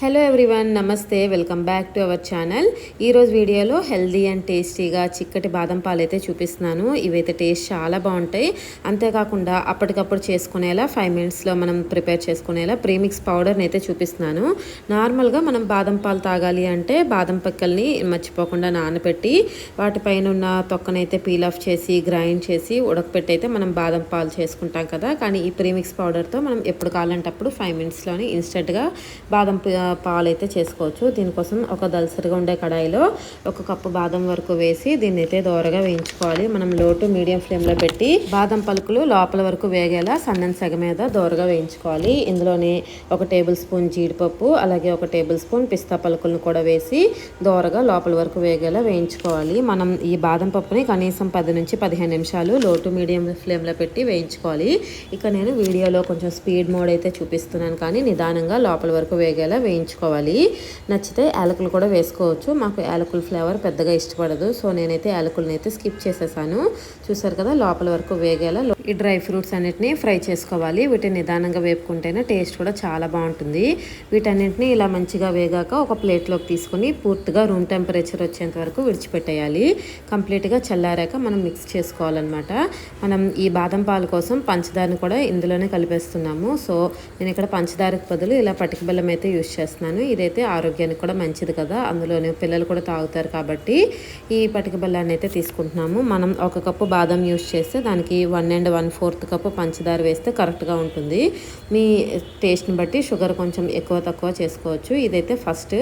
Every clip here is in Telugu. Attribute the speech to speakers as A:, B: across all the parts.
A: హలో ఎవ్రీవన్ నమస్తే welcome back to our channel ఈరోజు వీడియోలో హెల్దీ అండ్ టేస్టీగా చిక్కటి బాదం పాలు అయితే చూపిస్తున్నాను. ఇవైతే టేస్ట్ చాలా బాగుంటాయి. అంతేకాకుండా అప్పటికప్పుడు చేసుకునేలా ఫైవ్ మినిట్స్లో మనం ప్రిపేర్ చేసుకునేలా ప్రీమిక్స్ పౌడర్ని అయితే చూపిస్తున్నాను. నార్మల్గా మనం బాదం పాలు తాగాలి అంటే బాదం పక్కల్ని మర్చిపోకుండా నానబెట్టి వాటిపైన ఉన్న తొక్కనైతే పీల్ ఆఫ్ చేసి గ్రైండ్ చేసి ఉడకపెట్టి అయితే మనం బాదం పాలు చేసుకుంటాం కదా. కానీ ఈ ప్రీమిక్స్ పౌడర్తో మనం ఎప్పుడు కావాలంటే అప్పుడు ఫైవ్ మినిట్స్లోనే ఇన్స్టెంట్గా బాదం పాలు అయితే చేసుకోవచ్చు. దీనికోసం ఒక దలసరిగా ఉండే కడాయిలో ఒక కప్పు బాదం వరకు వేసి దీన్ని అయితే దోరగా వేయించుకోవాలి. మనం లో టు మీడియం ఫ్లేమ్లో పెట్టి బాదం పలుకులు లోపల వరకు వేగేలా సన్నని సెగ మీద దోరగా వేయించుకోవాలి. ఇందులోనే ఒక టేబుల్ స్పూన్ జీడిపప్పు అలాగే ఒక టేబుల్ స్పూన్ పిస్తా పలుకులను కూడా వేసి దోరగా లోపల వరకు వేగేలా వేయించుకోవాలి. మనం ఈ బాదం పప్పుని కనీసం పది నుంచి పదిహేను నిమిషాలు లో టు మీడియం ఫ్లేమ్లో పెట్టి వేయించుకోవాలి. ఇక నేను వీడియోలో కొంచెం స్పీడ్ మోడ్ అయితే చూపిస్తున్నాను కానీ నిదానంగా లోపల వరకు వేగేలా వేయించుకోవాలి నచ్చితే యాలకులు కూడా వేసుకోవచ్చు. మాకు యాలకుల ఫ్లేవర్ పెద్దగా ఇష్టపడదు. సో నేనైతే యాలకులని అయితే స్కిప్ చేసేసాను. చూసారు కదా లోపల వరకు వేగేలా ఈ డ్రై ఫ్రూట్స్ అన్నిటిని ఫ్రై చేసుకోవాలి. వీటిని నిదానంగా వేపుకుంటేనే టేస్ట్ కూడా చాలా బాగుంటుంది. వీటన్నిటిని ఇలా మంచిగా వేగాక ఒక ప్లేట్లోకి తీసుకొని పూర్తిగా రూమ్ టెంపరేచర్ వచ్చేంత వరకు విడిచిపెట్టేయాలి. కంప్లీట్గా చల్లారాక మనం మిక్స్ చేసుకోవాలన్నమాట. మనం ఈ బాదం పాలు కోసం పంచదారని కూడా ఇందులోనే కలిపేస్తున్నాము. సో నేను ఇక్కడ పంచదారకు బదులు ఇలా పటిక బెల్లం అయితే యూస్ చేస్తున్నాను. ఇదైతే ఆరోగ్యానికి కూడా మంచిది కదా. అందులోనే పిల్లలు కూడా తాగుతారు కాబట్టి ఈ పటిక బెల్లాన్ని అయితే తీసుకుంటున్నాము. మనం ఒక కప్పు బాదం యూస్ చేస్తే దానికి one and one fourth cup పంచదార వేస్తే కరెక్ట్గా ఉంటుంది. మీ టేస్ట్ని బట్టి షుగర్ కొంచెం ఎక్కువ తక్కువ చేసుకోవచ్చు. ఇదైతే ఫస్ట్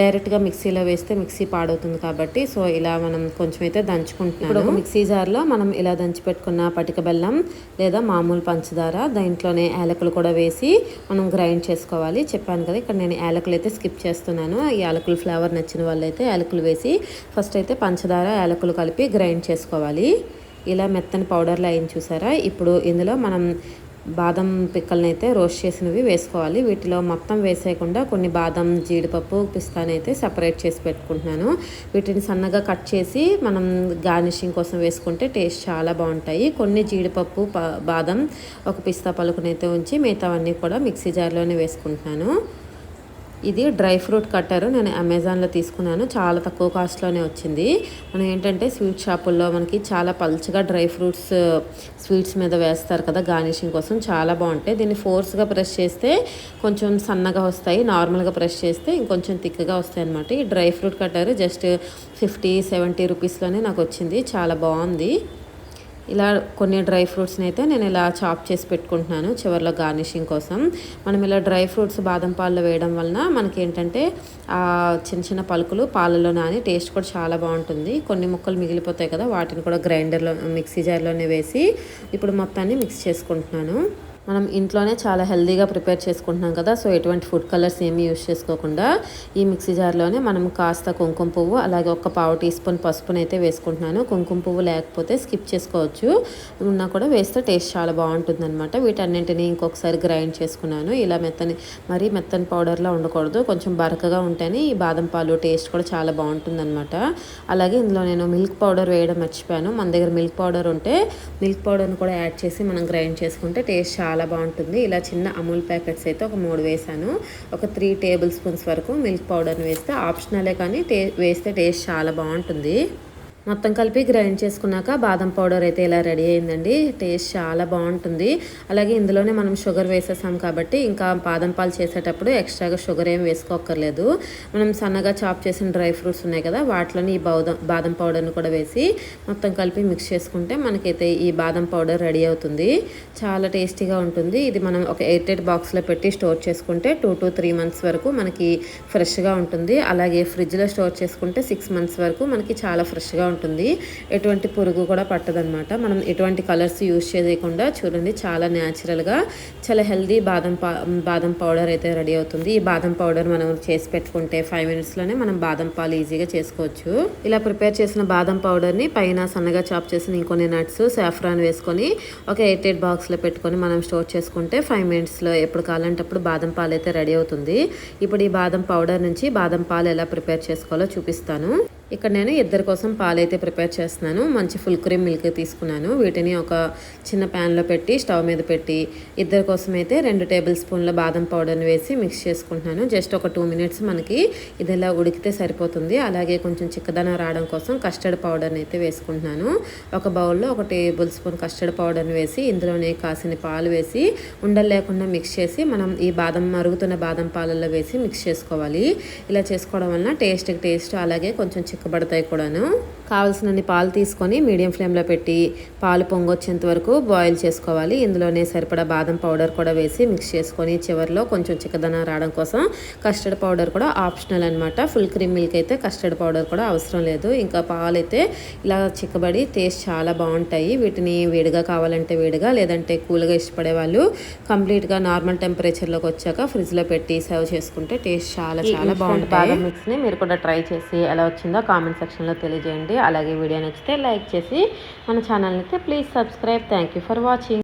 A: డైరెక్ట్గా మిక్సీలో వేస్తే మిక్సీ పాడవుతుంది కాబట్టి సో ఇలా మనం కొంచెం అయితే దంచుకుంటున్నాను ఒక మిక్సీ జార్లో మనం ఇలా దంచి పెట్టుకున్న పటిక బెల్లం లేదా మామూలు పంచదార దాంట్లోనే యాలకులు కూడా వేసి మనం గ్రైండ్ చేసుకోవాలి. చెప్పాను కదా ఇక్కడ నేను యాలకులు అయితే స్కిప్ చేస్తున్నాను. ఈ యాలకుల ఫ్లేవర్ నచ్చిన వాళ్ళైతే యాలకులు వేసి ఫస్ట్ అయితే పంచదార యాలకులు కలిపి గ్రైండ్ చేసుకోవాలి. ఇలా మెత్తని పౌడర్లు అయింది చూసారా? ఇప్పుడు ఇందులో మనం బాదం పిక్కలనైతే అయితే రోస్ట్ చేసినవి వేసుకోవాలి. వీటిలో మొత్తం వేసేయకుండా కొన్ని బాదం జీడిపప్పు పిస్తానైతే సపరేట్ చేసి పెట్టుకుంటున్నాను. వీటిని సన్నగా కట్ చేసి మనం గార్నిషింగ్ కోసం వేసుకుంటే టేస్ట్ చాలా బాగుంటాయి. కొన్ని జీడిపప్పు బాదం ఒక పిస్తా పలుకునైతే ఉంచి మిగతావన్నీ కూడా మిక్సీ జార్లోనే వేసుకుంటున్నాను. ఇది డ్రై ఫ్రూట్ కట్టర్. నేను అమెజాన్లో తీసుకున్నాను. చాలా తక్కువ కాస్ట్లోనే వచ్చింది. మనం ఏంటంటే స్వీట్ షాపుల్లో మనకి చాలా పల్చగా డ్రై ఫ్రూట్స్ స్వీట్స్ మీద వేస్తారు కదా గార్నిషింగ్ కోసం. చాలా బాగుంటాయి. దీన్ని ఫోర్స్గా ప్రెస్ చేస్తే కొంచెం సన్నగా వస్తాయి. నార్మల్గా ప్రెస్ చేస్తే ఇంకొంచెం థిక్గా వస్తాయి అనమాట ఈ dry fruit cutter just fifty seventy రూపీస్లోనే నాకు వచ్చింది. చాలా బాగుంది. ఇలా కొన్ని డ్రై ఫ్రూట్స్ని అయితే నేను ఇలా చాప్ చేసి పెట్టుకుంటున్నాను చివరిలో గార్నిషింగ్ కోసం. మనం ఇలా డ్రై ఫ్రూట్స్ బాదం పాలలో వేయడం వలన మనకి ఏంటంటే ఆ చిన్న చిన్న పలుకులు పాలలో నాని టేస్ట్ కూడా చాలా బాగుంటుంది. కొన్ని ముక్కలు మిగిలిపోతాయి కదా వాటిని కూడా గ్రైండర్లో మిక్సీ జార్లోనే వేసి ఇప్పుడు మొత్తాన్ని మిక్స్ చేసుకుంటున్నాను. మనం ఇంట్లోనే చాలా హెల్తీగా ప్రిపేర్ చేసుకుంటున్నాం కదా సో ఎటువంటి ఫుడ్ కలర్స్ ఏమీ యూస్ చేసుకోకుండా ఈ మిక్సీ జార్లోనే మనం కాస్త కుంకుమ పువ్వు అలాగే ఒక పావు టీ స్పూన్ పసుపునైతే అయితే వేసుకుంటున్నాను. కుంకుమ పువ్వు లేకపోతే స్కిప్ చేసుకోవచ్చు. ఉన్నా కూడా వేస్తే టేస్ట్ చాలా బాగుంటుంది అనమాట వీటన్నింటిని ఇంకొకసారి గ్రైండ్ చేసుకున్నాను. ఇలా మెత్తని మరీ మెత్తని పౌడర్లా ఉండకూడదు. కొంచెం బరకగా ఉంటేనే ఈ బాదం పాలు టేస్ట్ కూడా చాలా బాగుంటుంది అనమాట అలాగే ఇందులో నేను మిల్క్ పౌడర్ వేయడం మర్చిపోయాను. మన దగ్గర మిల్క్ పౌడర్ ఉంటే మిల్క్ పౌడర్ని కూడా యాడ్ చేసి మనం గ్రైండ్ చేసుకుంటే టేస్ట్ చాలా చాలా బాగుంటుంది. ఇలా చిన్న అమూల్ ప్యాకెట్స్ అయితే ఒక మూడు వేసాను. ఒక త్రీ టేబుల్ స్పూన్స్ వరకు మిల్క్ పౌడర్ని వేస్తే ఆప్షనలే కానీ టే వేస్తే టేస్ట్ చాలా బాగుంటుంది. మొత్తం కలిపి గ్రైండ్ చేసుకున్నాక బాదం పౌడర్ అయితే ఇలా రెడీ అయిందండి. టేస్ట్ చాలా బాగుంటుంది. అలాగే ఇందులోనే మనం షుగర్ వేసేసాం కాబట్టి ఇంకా బాదం పాలు చేసేటప్పుడు ఎక్స్ట్రాగా షుగర్ ఏం వేసుకోక్కర్లేదు. మనం సన్నగా చాప్ చేసిన డ్రై ఫ్రూట్స్ ఉన్నాయి కదా వాటిలోని ఈ బాదం బాదం పౌడర్ని కూడా వేసి మొత్తం కలిపి మిక్స్ చేసుకుంటే మనకైతే ఈ బాదం పౌడర్ రెడీ అవుతుంది. చాలా టేస్టీగా ఉంటుంది. ఇది మనం ఒక ఎయిట్ బాక్స్లో పెట్టి స్టోర్ చేసుకుంటే టూ టు త్రీ మంత్స్ వరకు మనకి ఫ్రెష్గా ఉంటుంది. అలాగే ఫ్రిడ్జ్లో స్టోర్ చేసుకుంటే సిక్స్ మంత్స్ వరకు మనకి చాలా ఫ్రెష్గా ఉంటుంది. ఎటువంటి పురుగు కూడా పట్టదనమాట మనం ఎటువంటి కలర్స్ యూజ్ చేయకుండా చూడండి. చాలా న్యాచురల్గా చాలా హెల్దీ బాదం పా బాదం పౌడర్ అయితే రెడీ అవుతుంది. ఈ బాదం పౌడర్ మనం చేసి పెట్టుకుంటే ఫైవ్ మినిట్స్లోనే మనం బాదం పాలు ఈజీగా చేసుకోవచ్చు. ఇలా ప్రిపేర్ చేసిన బాదం పౌడర్ని పైన సన్నగా చాప్ చేసిన ఇంకొన్ని నట్స్ సాఫ్రాన్ వేసుకొని ఒక ఎయిట్ ఎయిట్ బాక్స్లో పెట్టుకొని మనం స్టోర్ చేసుకుంటే ఫైవ్ మినిట్స్లో ఎప్పుడు కావాలంటే అప్పుడు బాదం పాలు అయితే రెడీ అవుతుంది. ఇప్పుడు ఈ బాదం పౌడర్ నుంచి బాదం పాలు ఎలా ప్రిపేర్ చేసుకోవాలో చూపిస్తాను. ఇక్కడ నేను ఇద్దరి కోసం పాలైతే ప్రిపేర్ చేస్తున్నాను. మంచి ఫుల్ క్రీమ్ మిల్క్ తీసుకున్నాను. వీటిని ఒక చిన్న ప్యాన్లో పెట్టి స్టవ్ మీద పెట్టి ఇద్దరి కోసం అయితే రెండు టేబుల్ స్పూన్ల బాదం పౌడర్ని వేసి మిక్స్ చేసుకుంటున్నాను. జస్ట్ ఒక టూ మినిట్స్ మనకి ఇది ఇలా ఉడికితే సరిపోతుంది. అలాగే కొంచెం చిక్కదనం రావడం కోసం కస్టర్డ్ పౌడర్ని అయితే వేసుకుంటున్నాను. ఒక బౌల్లో ఒక టేబుల్ స్పూన్ కస్టర్డ్ పౌడర్ని వేసి ఇందులోనే కాసిన పాలు వేసి ఉండలు లేకుండా మిక్స్ చేసి మనం ఈ బాదం మరుగుతున్న బాదం పాలల్లో వేసి మిక్స్ చేసుకోవాలి. ఇలా చేసుకోవడం వలన టేస్ట్కి టేస్ట్ అలాగే కొంచెం చిక్కబడతాయి కూడాను. కావాల్సినన్ని పాలు తీసుకొని మీడియం ఫ్లేమ్లో పెట్టి పాలు పొంగొచ్చేంత వరకు బాయిల్ చేసుకోవాలి. ఇందులోనే సరిపడా బాదం పౌడర్ కూడా వేసి మిక్స్ చేసుకొని చివరిలో కొంచెం చిక్కదనం రావడం కోసం కస్టర్డ్ పౌడర్ కూడా ఆప్షనల్ అనమాట ఫుల్ క్రీమ్ మిల్క్ అయితే కస్టర్డ్ పౌడర్ కూడా అవసరం లేదు. ఇంకా పాలు అయితే ఇలా చిక్కబడి టేస్ట్ చాలా బాగుంటాయి. వీటిని వేడిగా కావాలంటే వేడిగా లేదంటే కూల్గా ఇష్టపడే వాళ్ళు కంప్లీట్గా నార్మల్ టెంపరేచర్లోకి వచ్చాక ఫ్రిడ్జ్లో పెట్టి సర్వ్ చేసుకుంటే టేస్ట్ చాలా చాలా బాగుంటుంది బాదం మిక్స్ని మీరు కూడా ట్రై చేసి ఎలా వచ్చిందో కామెంట్ సెక్షన్లో తెలియజేయండి. అలాగే వీడియో నచ్చితే లైక్ చేసి మన ఛానల్ని అయితే please subscribe thank you for watching